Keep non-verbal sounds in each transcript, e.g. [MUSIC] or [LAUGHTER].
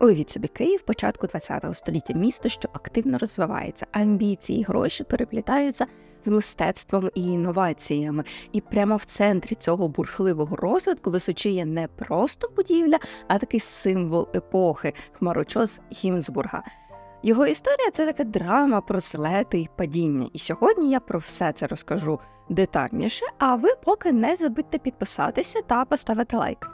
Уявіть собі Київ початку ХХ століття, місто, що активно розвивається, амбіції, гроші переплітаються з мистецтвом і інноваціями. І прямо в центрі цього бурхливого розвитку височіє не просто будівля, а такий символ епохи хмарочос Гінзбурга. Його історія це така драма про злети і падіння. І сьогодні я про все це розкажу детальніше. А ви поки не забудьте підписатися та поставити лайк.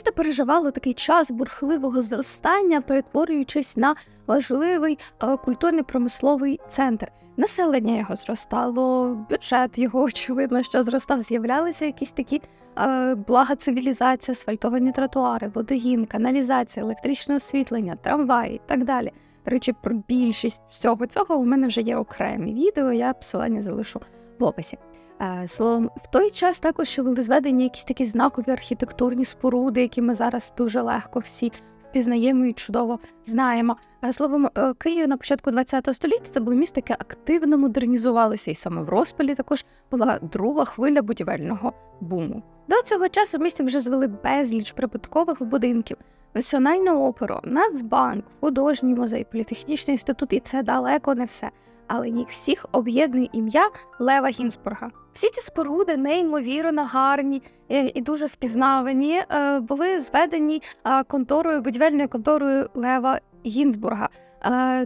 Місто переживало такий час бурхливого зростання, перетворюючись на важливий е, культурний промисловий центр. Населення його зростало, бюджет його [LAUGHS] очевидно, що зростав. З'являлися якісь такі е, блага цивілізація, асфальтовані тротуари, водогін, каналізація, електричне освітлення, трамваї і так далі. До речі, про більшість всього цього у мене вже є окремі відео. Я посилання залишу в описі. Е, Словом, в той час також були зведені якісь такі знакові архітектурні споруди, які ми зараз дуже легко всі впізнаємо і чудово знаємо. Е, Словом, е, Київ на початку ХХ століття це було місто, яке активно модернізувалося, і саме в розпалі також була друга хвиля будівельного буму. До цього часу в місті вже звели безліч прибуткових будинків. Національну оперу, Нацбанк, художній музей, політехнічний інститут, і це далеко не все. Але їх всіх об'єднує ім'я Лева Гінзбурга. Всі ці споруди неймовірно гарні е, і дуже впізнавані, е, були зведені е, конторою, будівельною конторою Лева Гінзбурга.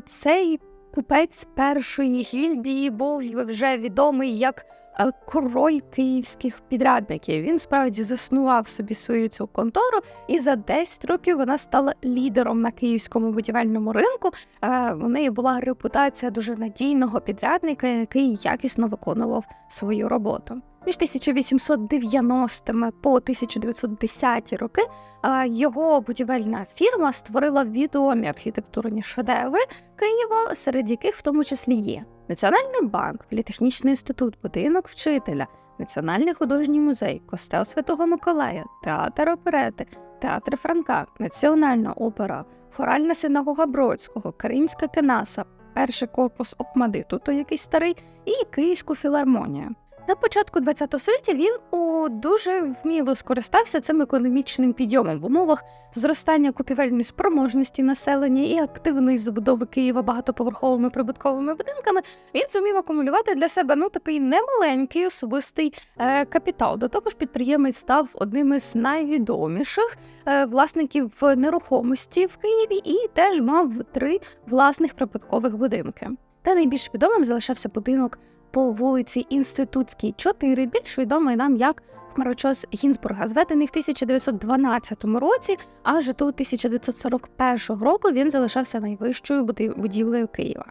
Цей купець першої гільдії був вже відомий як король київських підрядників. Він справді заснував собі свою цю контору, і за 10 років вона стала лідером на київському будівельному ринку. Е, У неї була репутація дуже надійного підрядника, який якісно виконував свою роботу. Між 1890 по 1910 роки його будівельна фірма створила відомі архітектурні шедеври Києва, серед яких в тому числі є Національний банк, політехнічний інститут, будинок вчителя, Національний художній музей, костел Святого Миколая, театр оперети, театр Франка, Національна опера, хоральна синагога Бродського, Кримська кенаса, перший корпус Охмадиту, то якийсь старий, і Київську філармонію. На початку ХХ століття він у дуже вміло скористався цим економічним підйомом в умовах зростання купівельної спроможності населення і активної забудови Києва багатоповерховими прибутковими будинками. Він зумів акумулювати для себе ну такий немаленький особистий е, капітал. До того ж, підприємець став одним із найвідоміших е, власників нерухомості в Києві і теж мав три власних прибуткових будинки. Та найбільш відомим залишався будинок по вулиці Інститутській, 4, більш відомий нам як хмарочос Гінзбурга, зведений в 1912 році, аж до 1941 року він залишався найвищою будівлею Києва.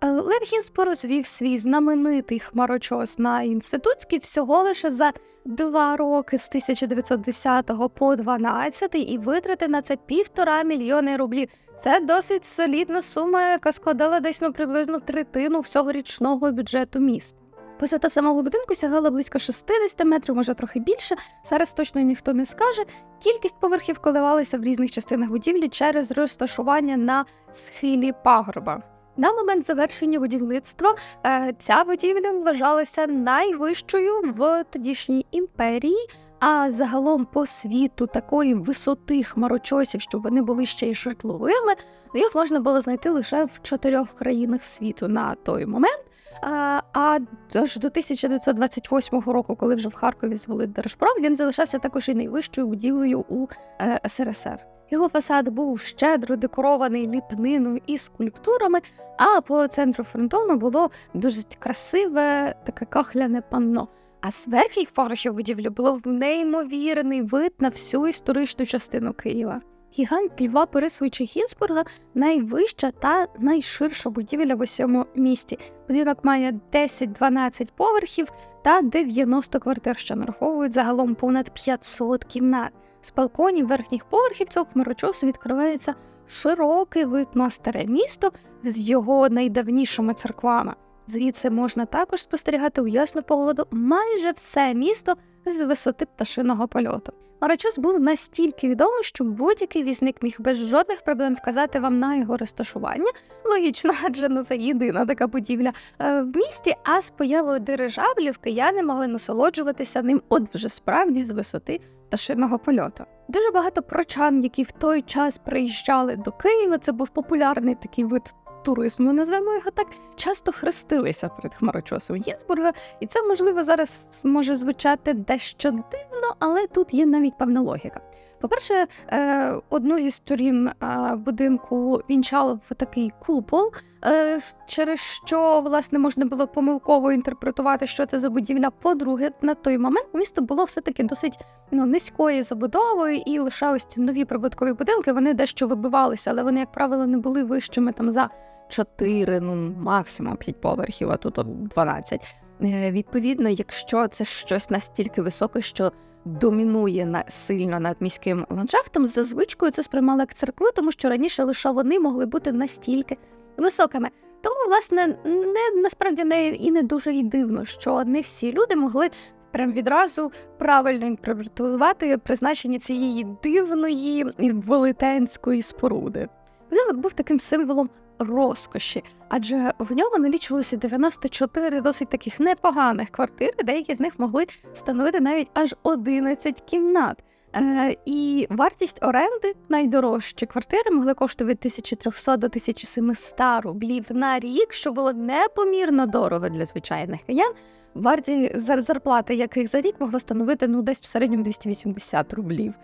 Е, Лев Гінзбург звів свій знаменитий хмарочос на інститутській всього лише за два роки з 1910 по 12 і витратив на це півтора мільйони рублів. Це досить солідна сума, яка складала десь ну, приблизно третину всього річного бюджету міста. Висота самого будинку сягала близько 60 метрів, може трохи більше. Зараз точно ніхто не скаже. Кількість поверхів коливалася в різних частинах будівлі через розташування на схилі пагорба. На момент завершення будівництва е, ця будівля вважалася найвищою в тодішній імперії. А загалом по світу такої висоти хмарочосів, щоб вони були ще й житловими, їх можна було знайти лише в чотирьох країнах світу на той момент. А, а аж до 1928 року, коли вже в Харкові звели Держпром, він залишався також і найвищою будівлею у е, СРСР. Його фасад був щедро декорований ліпниною і скульптурами, а по центру фронтону було дуже красиве таке кахляне панно. А з верхніх поверхів будівлі було неймовірний вид на всю історичну частину Києва. Гігант Льва Борисовича Гінзбурга найвища та найширша будівля в усьому місті. Будинок має 10-12 поверхів та 90 квартир, що нараховують загалом понад 500 кімнат. З балконів верхніх поверхів цього хмарочосу відкривається широкий вид на старе місто з його найдавнішими церквами. Звідси можна також спостерігати у ясну погоду майже все місто з висоти пташиного польоту. Марачос був настільки відомий, що будь-який візник міг без жодних проблем вказати вам на його розташування. Логічно, адже не це єдина така будівля е, в місті. А з появою дирижаблів кияни могли насолоджуватися ним, от вже справді з висоти пташиного польоту. Дуже багато прочан, які в той час приїжджали до Києва. Це був популярний такий вид туризму, назвемо його так, часто хрестилися перед хмарочосом Єнсбурга, і це можливо зараз може звучати дещо дивно, але тут є навіть певна логіка. По-перше, е, одну зі сторін е, будинку вінчав такий купол, е, через що власне можна було помилково інтерпретувати, що це за будівля. По-друге, на той момент місто було все таки досить ну, низької забудовою, і лише ось ці нові прибуткові будинки вони дещо вибивалися, але вони, як правило, не були вищими там за 4, ну максимум 5 поверхів, а тут от 12. Е, Відповідно, якщо це щось настільки високе, що домінує на сильно над міським ландшафтом, за звичкою це сприймали як церкви, тому що раніше лише вони могли бути настільки високими. Тому, власне, не насправді не і не дуже й дивно, що не всі люди могли прям відразу правильно інтерпретувати призначення цієї дивної велетенської споруди. Будинок був таким символом розкоші, адже в ньому налічувалося 94 досить таких непоганих квартир, деякі з них могли становити навіть аж 11 кімнат. Е, і вартість оренди найдорожчі квартири могли коштувати від 1300 до 1700 рублів на рік, що було непомірно дорого для звичайних киян. Вартість зарплати яких за рік могла становити ну десь в середньому 280 рублів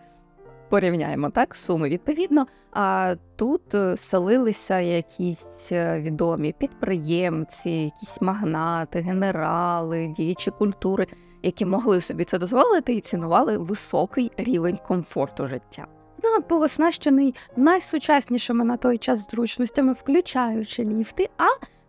порівняємо так суми відповідно. А тут е, селилися якісь е, відомі підприємці, якісь магнати, генерали, діячі культури, які могли собі це дозволити і цінували високий рівень комфорту життя. Будинок був оснащений найсучаснішими на той час зручностями, включаючи ліфти. А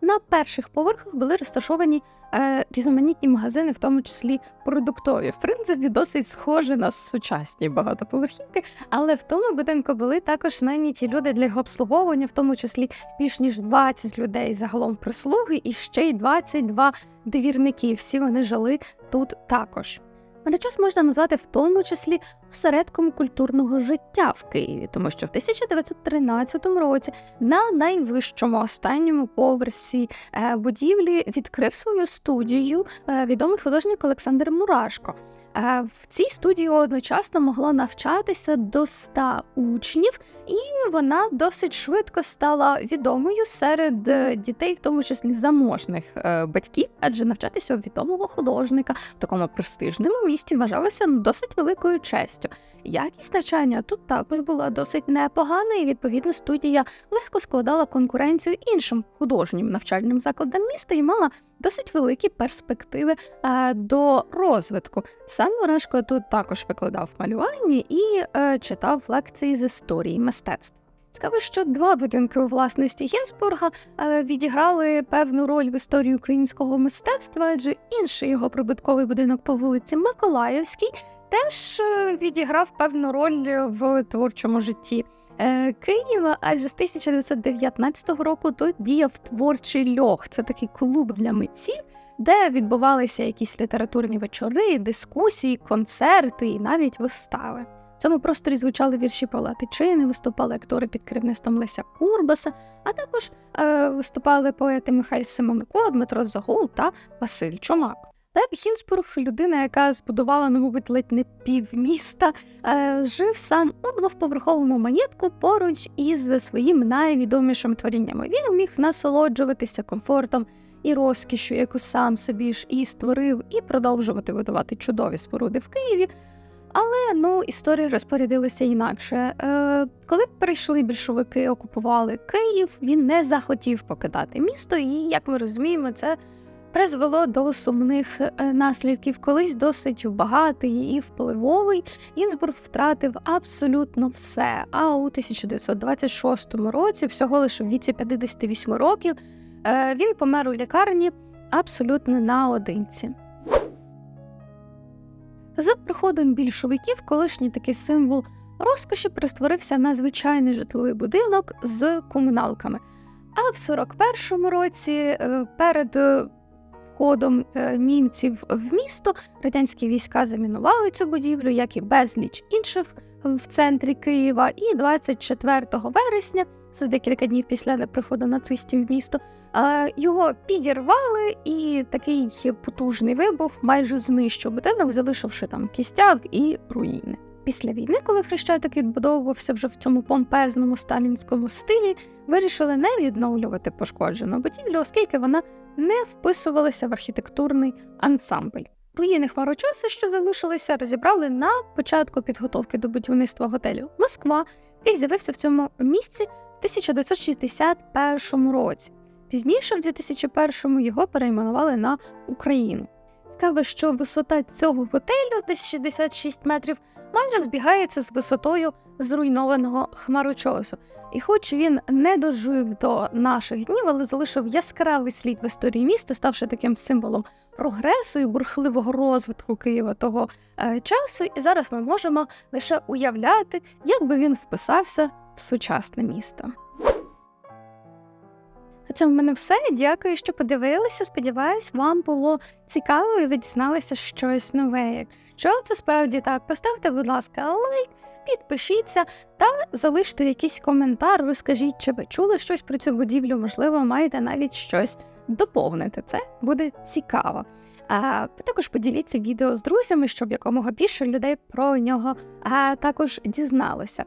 на перших поверхах були розташовані е, різноманітні магазини, в тому числі продуктові. В принципі, досить схожі на сучасні багатоповерхівки, але в тому будинку були також найняті люди для його обслуговування, в тому числі більш ніж 20 людей загалом прислуги, і ще й 22 двірники. Всі вони жили тут також. Водночас можна назвати в тому числі осередком культурного життя в Києві, тому що в 1913 році на найвищому останньому поверсі е, будівлі відкрив свою студію е, відомий художник Олександр Мурашко. В цій студії одночасно могло навчатися до 100 учнів, і вона досить швидко стала відомою серед е, дітей, в тому числі заможних е, батьків, адже навчатися у відомого художника в такому престижному місті вважалося досить великою честю. Якість навчання тут також була досить непогана, і відповідно студія легко складала конкуренцію іншим художнім навчальним закладам міста і мала досить великі перспективи е, до розвитку. Сам Мурашко тут також викладав малювання і е, читав лекції з історії мистецтв. Цікаво, що два будинки у власності Гінзбурга е, відіграли певну роль в історії українського мистецтва, адже інший його прибутковий будинок по вулиці Миколаївській теж е, відіграв певну роль в творчому житті. Е, Києва, адже з 1919 року тут діяв творчий льох. Це такий клуб для митців, де відбувалися якісь літературні вечори, дискусії, концерти і навіть вистави. В цьому просторі звучали вірші Павла Тичини, виступали актори під керівництвом Леся Курбаса, а також е, виступали поети Михайль Семенко, Дмитро Загул та Василь Чумак. Лев Гінзбург, людина, яка збудувала, ну, мабуть, ледь не півміста, е, жив сам у двохповерховому маєтку поруч із своїм найвідомішим творіннями. Він міг насолоджуватися комфортом і розкішю, яку сам собі ж і створив, і продовжувати видавати чудові споруди в Києві. Але ну історії розпорядилися інакше. Е, Коли прийшли більшовики, окупували Київ, він не захотів покидати місто, і як ми розуміємо, це призвело до сумних е, наслідків. Колись досить багатий і впливовий. Інсбург втратив абсолютно все. А у 1926 році, всього лише в віці 58 років, е, він помер у лікарні абсолютно наодинці. За приходом більшовиків колишній такий символ розкоші перестворився на звичайний житловий будинок з комуналками. А в 41-му році, е, перед входом е, німців в місто радянські війська замінували цю будівлю, як і безліч інших в центрі Києва. І 24 вересня, за декілька днів після приходу нацистів в місто, е, його підірвали, і такий потужний вибух майже знищив будинок, залишивши там кістяк і руїни. Після війни, коли хрещатик відбудовувався вже в цьому помпезному сталінському стилі, вирішили не відновлювати пошкоджену будівлю, оскільки вона не вписувалися в архітектурний ансамбль. Руїни хмарочоси, що залишилися, розібрали на початку підготовки до будівництва готелю Москва, який з'явився в цьому місці в 1961 році. Пізніше, в 2001-му, його перейменували на Україну. Цікаво, що висота цього готелю, десь 66 метрів, майже збігається з висотою зруйнованого хмарочосу. І хоч він не дожив до наших днів, але залишив яскравий слід в історії міста, ставши таким символом прогресу і бурхливого розвитку Києва того е, часу. І зараз ми можемо лише уявляти, як би він вписався в сучасне місто. Хоча в мене все. Дякую, що подивилися. Сподіваюсь, вам було цікаво і ви дізналися щось нове. Якщо це справді так, поставте, будь ласка, лайк, підпишіться та залиште якийсь коментар. Розкажіть, чи ви чули щось про цю будівлю, можливо, маєте навіть щось доповнити. Це буде цікаво. А також поділіться відео з друзями, щоб якомога більше людей про нього а, також дізналося.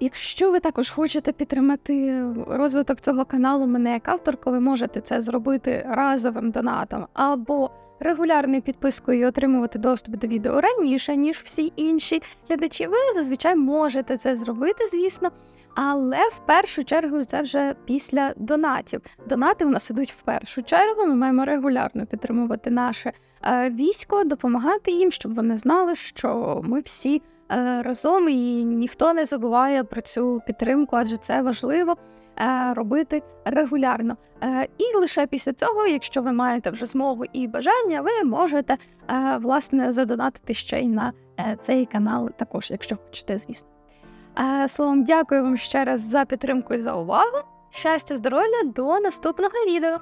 Якщо ви також хочете підтримати розвиток цього каналу, мене як авторку, ви можете це зробити разовим донатом або регулярною підпискою і отримувати доступ до відео раніше, ніж всі інші глядачі. Ви зазвичай можете це зробити, звісно. Але в першу чергу це вже після донатів. Донати у нас ідуть в першу чергу. Ми маємо регулярно підтримувати наше е, військо, допомагати їм, щоб вони знали, що ми всі разом і ніхто не забуває про цю підтримку, адже це важливо е, робити регулярно. Е, і лише після цього, якщо ви маєте вже змогу і бажання, ви можете е, власне задонатити ще й на е, цей канал, також, якщо хочете, звісно. Е, Словом, дякую вам ще раз за підтримку і за увагу. Щастя, здоров'я, до наступного відео!